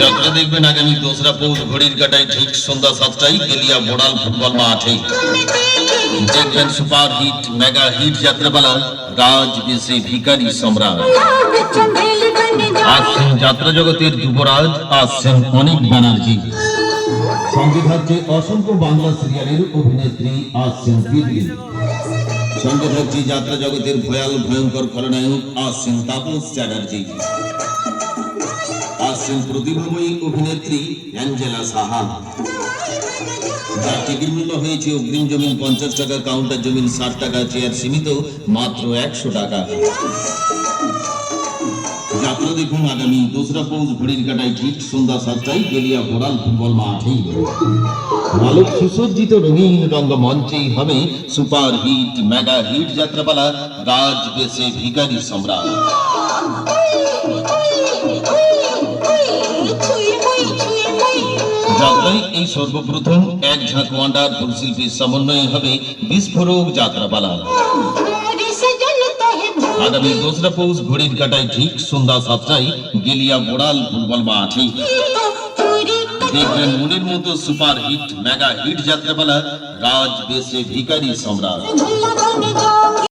যাত্রা দেখবেন আগামী দোসরা পৌষ ঘড়ির কাটায় ঠিক সন্ধ্যা সাতটায় গেলিয়া মোড়াল ফুটবল মাঠে। দেখবেন সুপার হিট মেগা হিট যাত্রাপালা রাজ বেশে ভিকারি সম্রাট। আসছেন যাত্রা জগতের যুবরাজ আসছেন অনেক ব্যানার্জি। সঙ্গে থাকছে অসংখ্য বাংলা সিরিয়ালের অভিনেত্রী আসছেন দিদিন সঙ্গে যাত্রা জগতের ভয়াল, ভয়ঙ্কর খলনায়ক আসছেন তাপস চ্যাটার্জি। আসছেন প্রতিভাময়ী অভিনেত্রী অ্যাঞ্জেলা সাহা। যার টিকিট মূল্য হয়েছে অগ্রিম জমিন পঞ্চাশ টাকা, কাউন্টার জমিন ষাট টাকা, চেয়ার সীমিত মাত্র একশো টাকা। দেখুন আগামী দোসরা পৌষ ঘড়ির কাটায় ঠিক সন্ধ্যা সাতটায় গেলিয়া ঘোড়াল ফুটবল মাঠেই আলোক সুসজ্জিত রঙিন রঙ্গমঞ্চেই হবে সুপার হিট মেগা হিট যাত্রাপালা রাজ বেশে ভিকারি সম্রাট যাত্রায় এই সর্বপ্রথম এক ঝাঁক ওয়ান্ডারফুল শিল্পীর সমন্বয়ে হবে বিস্ফোরক যাত্রাপালা আগামী দোসরা পৌষ ঘড়ির কাটায় ঠিক সন্ধ্যা সাতটায় গেলিয়া বড়াল ফুটবল মাঠে। দেখবেন মনের মতো সুপার হিট মেগা হিট যাত্রাপালা রাজ বেশে ভিকারি সম্রাট।